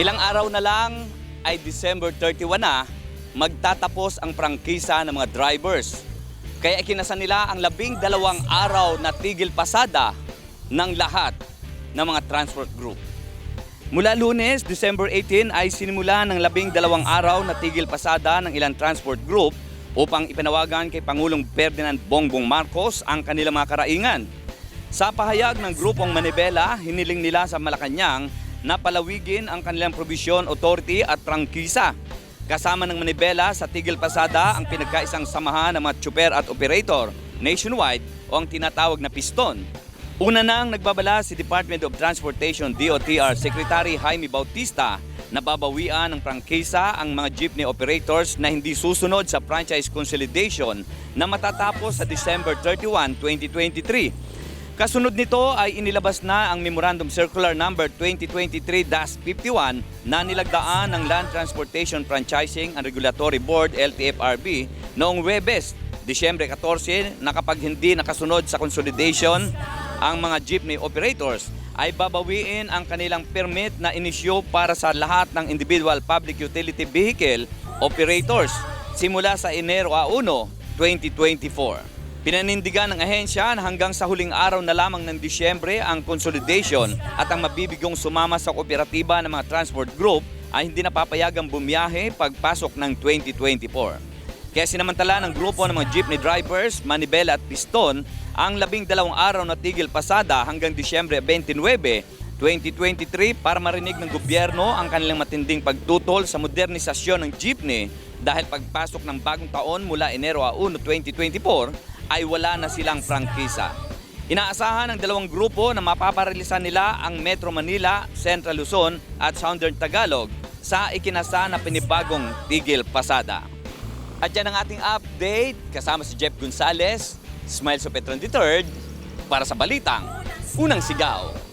Ilang araw na lang ay December 31 na magtatapos ang prangkisa ng mga drivers. Kaya ikinasan nila ang labing dalawang araw na tigil pasada ng lahat ng mga transport group. Mula lunes, December 18 ay sinimula ng labing dalawang araw na tigil pasada ng ilang transport group upang ipanawagan kay Pangulong Ferdinand Bongbong Marcos ang kanilang mga karaingan. Sa pahayag ng grupong Manibela, hiniling nila sa Malacanang na palawigin ang kanilang provision authority at prangkisa. Kasama ng Manibela sa tigil pasada ang pinagkaisang samahan ng mga tsuper at operator nationwide o ang tinatawag na piston. Una nang nagbabala si Department of Transportation DOTR Secretary Jaime Bautista na babawian ng prangkisa ang mga jeepney operators na hindi susunod sa franchise consolidation na matatapos sa December 31, 2023. Kasunod nito ay inilabas na ang Memorandum Circular Number 2023-51 na nilagdaan ng Land Transportation Franchising and Regulatory Board LTFRB noong Webes, Disyembre 14 na kapag hindi nakasunod sa consolidation ang mga jeepney operators ay babawiin ang kanilang permit na inisyo para sa lahat ng individual public utility vehicle operators simula sa Enero 1, 2024. Pinanindigan ng ahensya na hanggang sa huling araw na lamang ng Disyembre ang consolidation at ang mabibigong sumama sa kooperatiba ng mga transport group ay hindi napapayagang bumiyahe pagpasok ng 2024. Kaya sinamantala ng grupo ng mga jeepney drivers, Manibela at Piston ang labing dalawang araw na tigil pasada hanggang Disyembre 29, 2023 para marinig ng gobyerno ang kanilang matinding pagtutol sa modernisasyon ng jeepney dahil pagpasok ng bagong taon mula Enero 1, 2024 ay wala na silang prangkisa. Inaasahan ng dalawang grupo na mapaparilisan nila ang Metro Manila, Central Luzon at Southern Tagalog sa ikinasa na pinibagong tigil pasada. At yan ang ating update kasama si Jeff Gonzalez, Smile sa Petron III para sa Balitang Unang Sigaw.